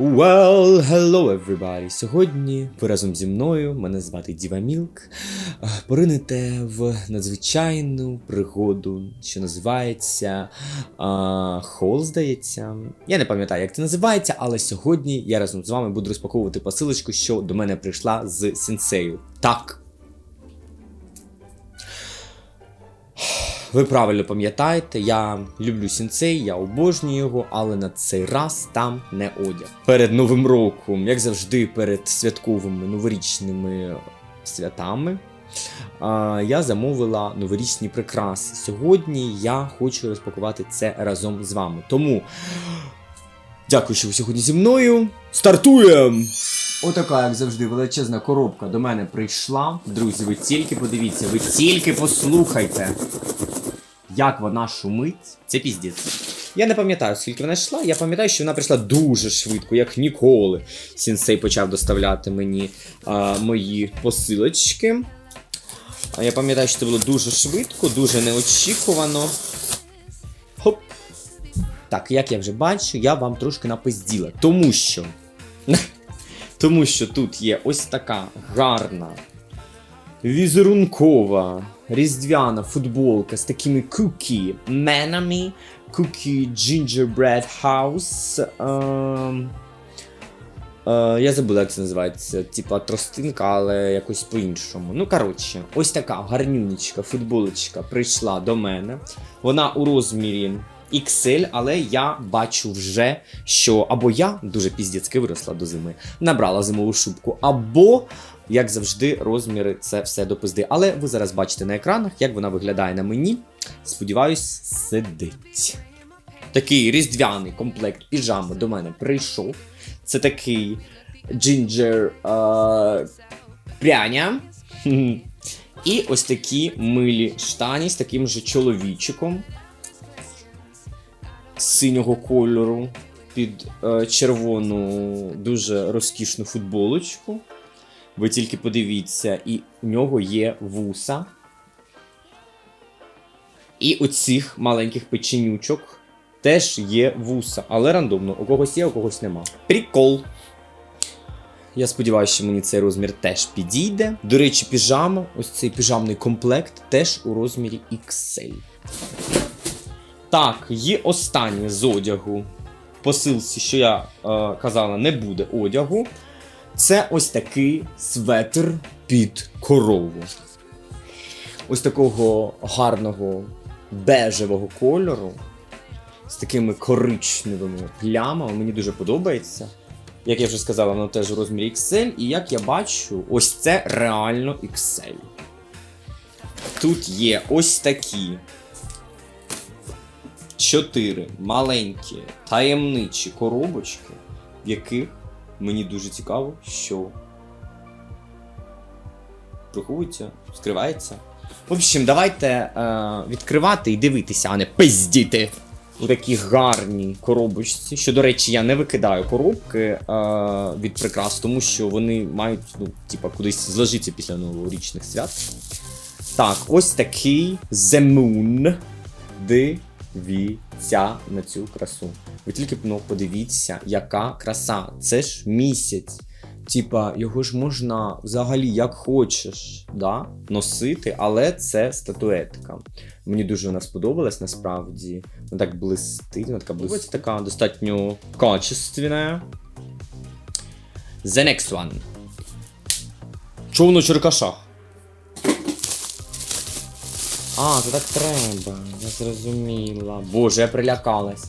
Well, hello everybody! Сьогодні ви разом зі мною, мене звати Діва Мілк, поринете в надзвичайну пригоду, що називається Хол, здається. Я не пам'ятаю, як це називається, але сьогодні я разом з вами буду розпаковувати посилочку, що до мене прийшла з сенсею. Так. Ви правильно пам'ятаєте, я люблю сінцей, я обожнюю його, але на цей раз там не одяг. Перед Новим роком, як завжди, перед святковими новорічними святами. Я замовила новорічні прикраси. Сьогодні я хочу розпакувати це разом з вами. Тому дякую, що ви сьогодні зі мною. Стартуємо! Отака, як завжди, величезна коробка до мене прийшла. Друзі, ви тільки подивіться, ви тільки послухайте як вона шумить, це піздець. Я не пам'ятаю, скільки вона йшла. Я пам'ятаю, що вона прийшла дуже швидко, як ніколи. Сінсей почав доставляти мені а, мої посилочки. А я пам'ятаю, що це було дуже швидко, дуже неочікувано. Хоп. Так, як я вже бачу, я вам трошки напизділа. Тому що. Тому що тут є ось така гарна візерункова різдвяна футболка з такими кукі менами. Cookie Gingerbread House. Ем, е, я забула, як це називається. Типа тростинка, але якось по-іншому. Ну, коротше, ось така гарнюнічка футболочка прийшла до мене. Вона у розмірі XL, але я бачу вже, що або я дуже піздецьки виросла до зими, набрала зимову шубку, або як завжди, розміри це все до пизди. Але ви зараз бачите на екранах, як вона виглядає на мені. Сподіваюсь, сидить. Такий різдвяний комплект піжами до мене прийшов. Це такий джинджер е, пряня. І ось такі милі штані з таким же чоловічиком синього кольору під е, червону, дуже розкішну футболочку. Ви тільки подивіться, і у нього є вуса. І оцих маленьких печенючок теж є вуса, але рандомно. У когось є, у когось нема. Прикол. Я сподіваюся, що мені цей розмір теж підійде. До речі, піжама, ось цей піжамний комплект теж у розмірі XL. Так, є останнє з одягу. Посилці, що я е, казала, не буде одягу. Це ось такий светр під корову. Ось такого гарного бежевого кольору. З такими коричневими плямами. Мені дуже подобається. Як я вже сказала, воно теж у розмірі XL. І як я бачу, ось це реально XL. Тут є ось такі. Чотири маленькі таємничі коробочки, в яких Мені дуже цікаво, що приховується, скривається. В общем, давайте е, відкривати і дивитися, а не пиздіти у такій гарній коробочці. Що, до речі, я не викидаю коробки е, від прикрас, тому що вони мають ну, типа, кудись зложитися після новорічних свят. Так, ось такий The Moon. Дивіться на цю красу. Ви тільки ну, подивіться, яка краса. Це ж місяць. Типа, його ж можна взагалі як хочеш да, носити, але це статуетка. Мені дуже вона сподобалась насправді. Вона так блистить, вона така блистить, така достатньо качественна. The next one. Чого воно черкашах? А, це так треба. Я зрозуміла. Боже, я прилякалась.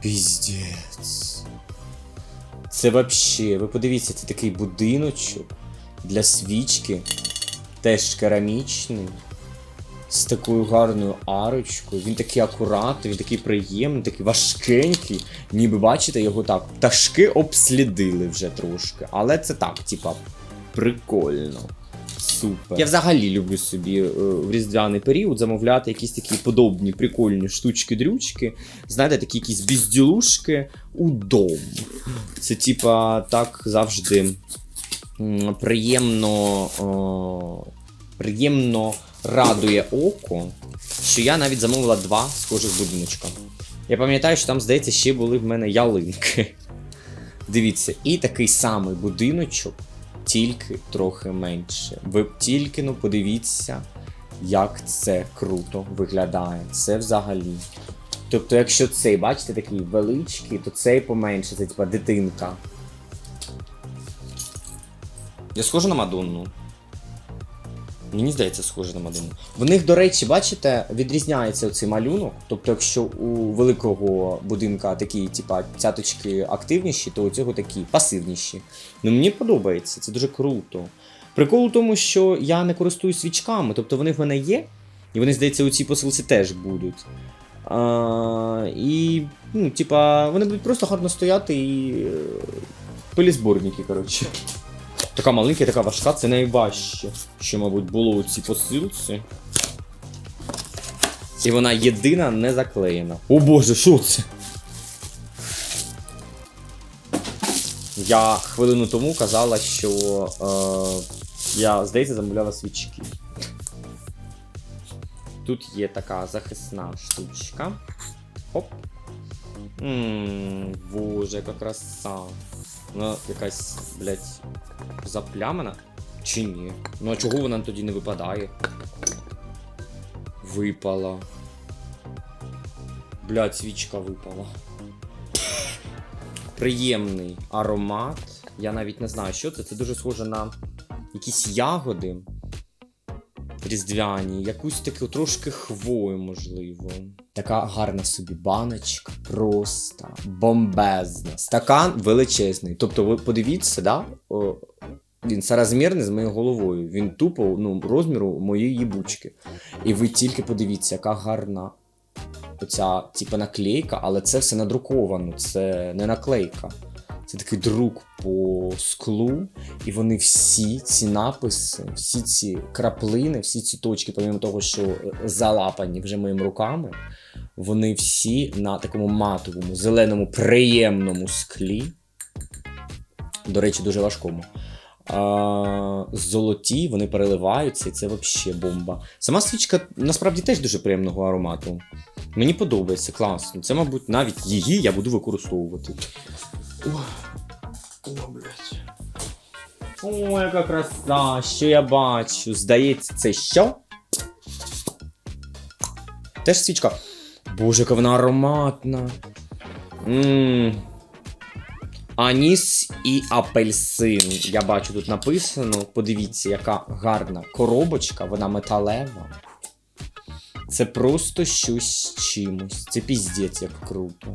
Піздець. Це вообще, ви подивіться, це такий будиночок для свічки. Теж керамічний. З такою гарною арочкою. Він такий акуратний, він такий приємний, такий важкенький. Ніби бачите, його так. Пташки обслідили вже трошки. Але це так, типа, прикольно. Супер. Я взагалі люблю собі е, в різдвяний період замовляти якісь такі подобні прикольні штучки-дрючки. Знаєте, такі якісь бізділушки у дом. Це, типа, так завжди м, приємно, о, приємно радує око, що я навіть замовила два схожих будиночка. Я пам'ятаю, що там, здається, ще були в мене ялинки. Дивіться, і такий самий будиночок, тільки трохи менше. Ви тільки ну подивіться, як це круто виглядає. Це взагалі. Тобто, якщо цей, бачите, такий величкий, то цей поменше, це типа дитинка. Я схожу на Мадонну. Мені здається, схоже на Мадонну. В них, до речі, бачите, відрізняється оцей малюнок. Тобто, якщо у великого будинка такі, типа, цяточки активніші, то у цього такі пасивніші. Ну мені подобається, це дуже круто. Прикол у тому, що я не користуюсь свічками, тобто вони в мене є, і вони, здається, у цій посилці теж будуть. А, і, ну, типа, вони будуть просто гарно стояти і. е, Пилізборники, коротше. Така маленька, така важка, це найважче, що, мабуть, було у цій посилці. І вона єдина не заклеєна. О боже, що це? Я хвилину тому казала, що е, я, здається, замовляла свічки. Тут є така захисна штучка. Оп. Ммм, боже, яка краса. Вона якась, блядь, заплямана? Чи ні? Ну а чого вона тоді не випадає? Випала. Блядь, свічка випала. Приємний аромат. Я навіть не знаю, що це. Це дуже схоже на якісь ягоди різдвяні, якусь таку трошки хвою, можливо. Така гарна собі баночка, просто бомбезна. Стакан величезний. Тобто, ви подивіться, да? О, він соразмірний з моєю головою. Він тупо ну, розміру моєї бучки. І ви тільки подивіться, яка гарна оця типу, наклейка, але це все надруковано, це не наклейка. Це такий друк по склу, і вони всі ці написи, всі ці краплини, всі ці точки, помимо того, що е, залапані вже моїми руками, вони всі на такому матовому, зеленому, приємному склі. До речі, дуже важкому. А, золоті, вони переливаються, і це взагалі бомба. Сама свічка насправді теж дуже приємного аромату. Мені подобається, класно. Це, мабуть, навіть її я буду використовувати. О, о, блядь. О, яка краса, що я бачу. Здається, це що? Теж свічка. Боже, яка вона ароматна. Ммм. Аніс і апельсин. Я бачу, тут написано. Подивіться, яка гарна коробочка, вона металева. Це просто щось з чимось. Це піздець, як круто.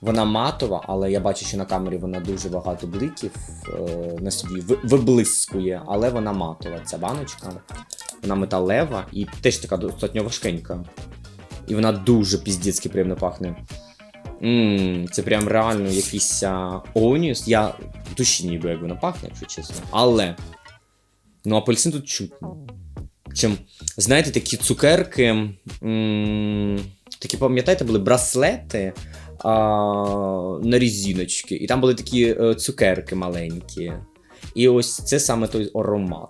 Вона матова, але я бачу, що на камері вона дуже багато бликів е, на собі виблискує, але вона матова. Ця баночка. Вона металева і теж така достатньо важкенька. І вона дуже піздецьки приємно пахне. Ммм, це прям реально якийсь а, оніус. Я душі ніби як вона пахне, якщо чесно. Але. Ну, апельсин тут чутно. Чим, знаєте, такі цукерки. М- такі, пам'ятаєте, були браслети а, на різіночки. І там були такі е, цукерки маленькі. І ось це саме той аромат.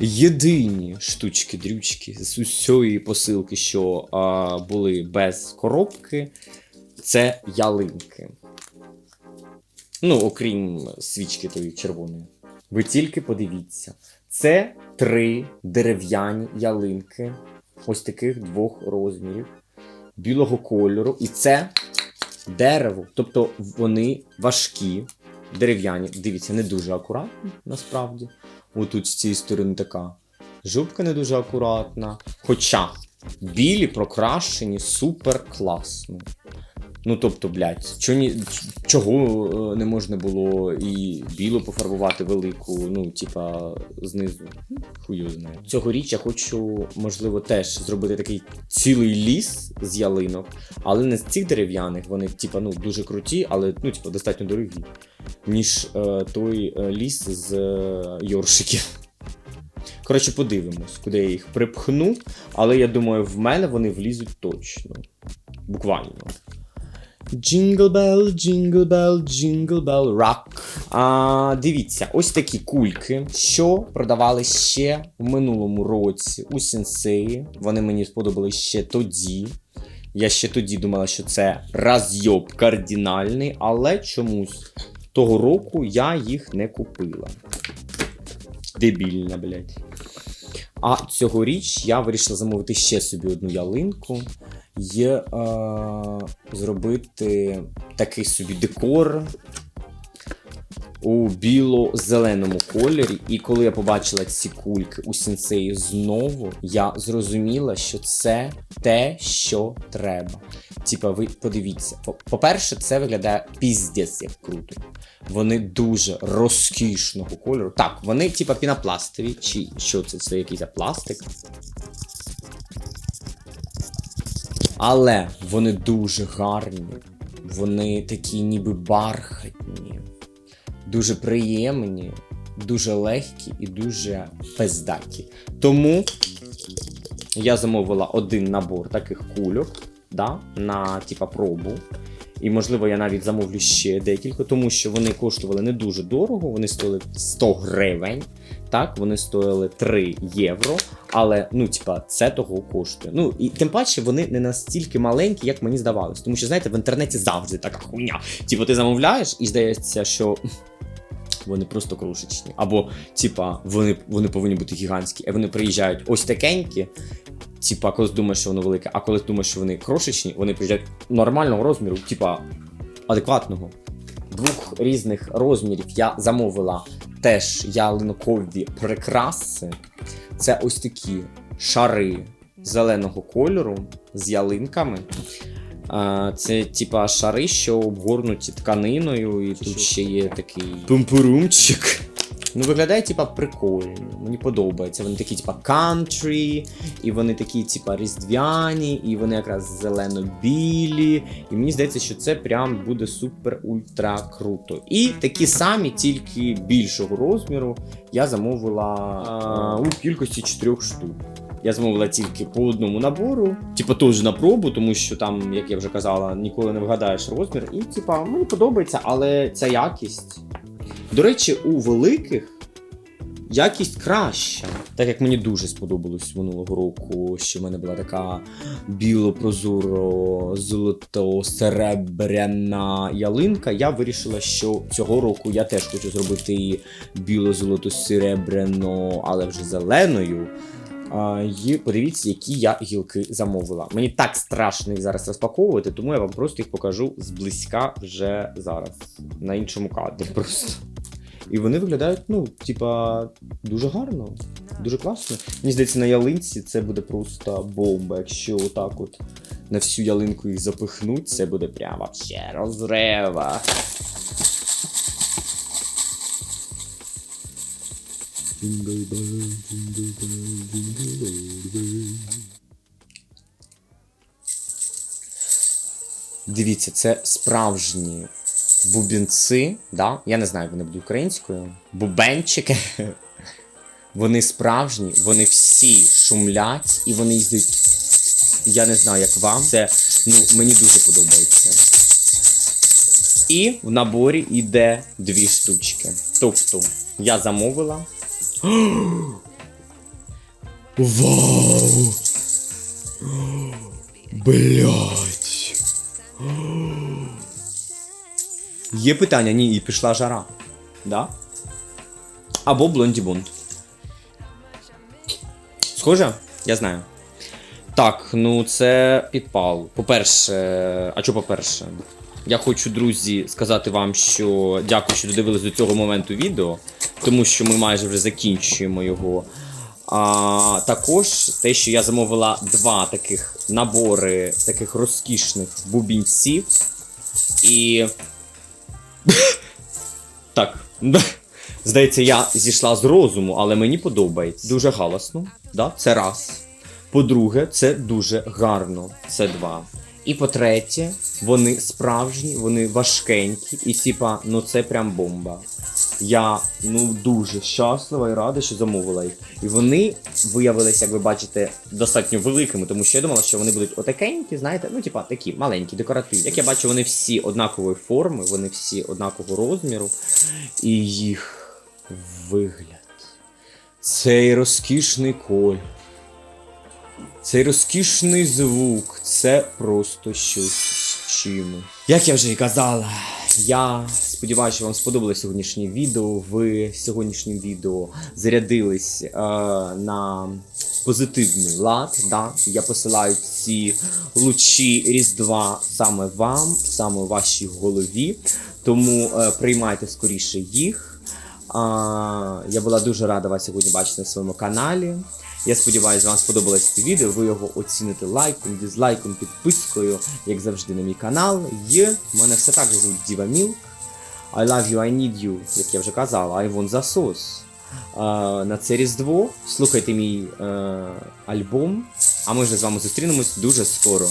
Єдині штучки, дрючки з усієї посилки, що а, були без коробки, це ялинки. Ну, окрім свічки тої червоної. Ви тільки подивіться. Це три дерев'яні ялинки, ось таких двох розмірів, білого кольору. І це дерево. Тобто вони важкі, дерев'яні. Дивіться, не дуже акуратні, насправді. Отут з цієї сторони така. Жопка не дуже акуратна. Хоча білі прокрашені супер класно. Ну тобто, блядь, чо ні, чого е, не можна було і біло пофарбувати велику, ну, типа, знизу. Хую знає. Цьогоріч я хочу, можливо, теж зробити такий цілий ліс з ялинок, але не з цих дерев'яних, вони, типа, ну, дуже круті, але ну, типа, достатньо дорогі, ніж е, той е, ліс з е, йоршиків. Коротше, подивимось, куди я їх припхну, але я думаю, в мене вони влізуть точно. Буквально. Jingle bell, jingle bell, jingle bell rock. А, дивіться, ось такі кульки, що продавали ще в минулому році у сенсеї. Вони мені сподобались ще тоді. Я ще тоді думала, що це розйоб кардинальний, але чомусь того року я їх не купила. Дебільна, блядь. А цьогоріч я вирішила замовити ще собі одну ялинку. І е, зробити такий собі декор у біло-зеленому кольорі. І коли я побачила ці кульки у сенсеї знову, я зрозуміла, що це те, що треба. Типа, ви подивіться. По- По-перше, це виглядає піздець як круто. Вони дуже розкішного кольору. Так, вони типа пінопластові, чи що це? Це якийсь пластик. Але вони дуже гарні. Вони такі ніби бархатні, дуже приємні, дуже легкі і дуже пиздаті. Тому я замовила один набор таких кульок да, на типа пробу. І, можливо, я навіть замовлю ще декілька, тому що вони коштували не дуже дорого, вони стоїли 100 гривень. Так, вони стоїли 3 євро. Але ну, типа, це того коштує. Ну і тим паче вони не настільки маленькі, як мені здавалось. Тому що, знаєте, в інтернеті завжди така хуйня. Типу, ти замовляєш, і здається, що вони просто крошечні. Або, типа, вони, вони повинні бути гігантські, а вони приїжджають ось такенькі. Типа, коли думаєш, що воно велике, а коли думаєш, що вони крошечні, вони приїжджають нормального розміру, типа адекватного. Двох різних розмірів я замовила теж ялинкові прикраси. Це ось такі шари зеленого кольору з ялинками. Це типа шари, що обгорнуті тканиною, і тут ще є такий пумпурумчик. Ну, виглядає, типа, прикольно. Мені подобається. Вони такі, типа, country, і вони такі, типа, різдвяні, і вони якраз зелено-білі. І мені здається, що це прям буде супер-ультра круто. І такі самі, тільки більшого розміру, я замовила а, у кількості 4 штук. Я замовила тільки по одному набору, типу теж на пробу, тому що там, як я вже казала, ніколи не вгадаєш розмір. І, типа, мені подобається, але ця якість. До речі, у великих якість краща. Так як мені дуже сподобалось минулого року, що в мене була така біло-прозоро золото-серебряна ялинка, я вирішила, що цього року я теж хочу зробити її біло-золото-серебряно, але вже зеленою. І подивіться, які я гілки замовила. Мені так страшно їх зараз розпаковувати, тому я вам просто їх покажу зблизька вже зараз. На іншому кадрі просто. І вони виглядають, ну, типа, дуже гарно, дуже класно. Мені здається, на ялинці це буде просто бомба. Якщо отак от на всю ялинку їх запихнуть, це буде прям вообще розрева. Дивіться, це справжні бубінці, да? я не знаю, вони будуть українською. Бубенчики. Вони справжні, вони всі шумлять і вони їздять. Я не знаю, як вам. Це ну, мені дуже подобається. І в наборі йде дві штучки. Тобто, я замовила. Вау! Блять! Є питання, ні, і пішла жара. Да? Або Блонді Бунд. Схоже? Я знаю. Так, ну це підпал. По-перше, а що по-перше? Я хочу, друзі, сказати вам, що дякую, що додивились до цього моменту відео, тому що ми майже вже закінчуємо його. А також те, що я замовила два таких набори таких розкішних бубінців. І. Так. Здається, я зійшла з розуму, але мені подобається. Дуже галасно. Да? Це раз. По-друге, це дуже гарно. Це два. І по-третє, вони справжні, вони важкенькі, і типа, ну це прям бомба. Я ну дуже щаслива і рада, що замовила їх. І вони виявилися, як ви бачите, достатньо великими, тому що я думала, що вони будуть отакенькі, знаєте, ну типа такі маленькі, декоративні. Як я бачу, вони всі однакової форми, вони всі однакового розміру, і їх вигляд. Цей розкішний коль. Цей розкішний звук це просто щось чимось. Як я вже і казала, я сподіваюся, що вам сподобалось сьогоднішнє відео. Ви сьогоднішнім відео зарядились е, на позитивний лад. Да? Я посилаю ці лучі Різдва саме вам, саме вашій голові. Тому е, приймайте скоріше їх. А, я була дуже рада вас сьогодні бачити на своєму каналі. Я сподіваюся, вам сподобалось це відео. Ви його оціните лайком, дизлайком, підпискою, як завжди, на мій канал. І мене все так же звуть Діва Мілк. I love you, I need you, як я вже казав, I want засос. Е, на це Різдво. Слухайте мій е, альбом. А ми вже з вами зустрінемось дуже скоро.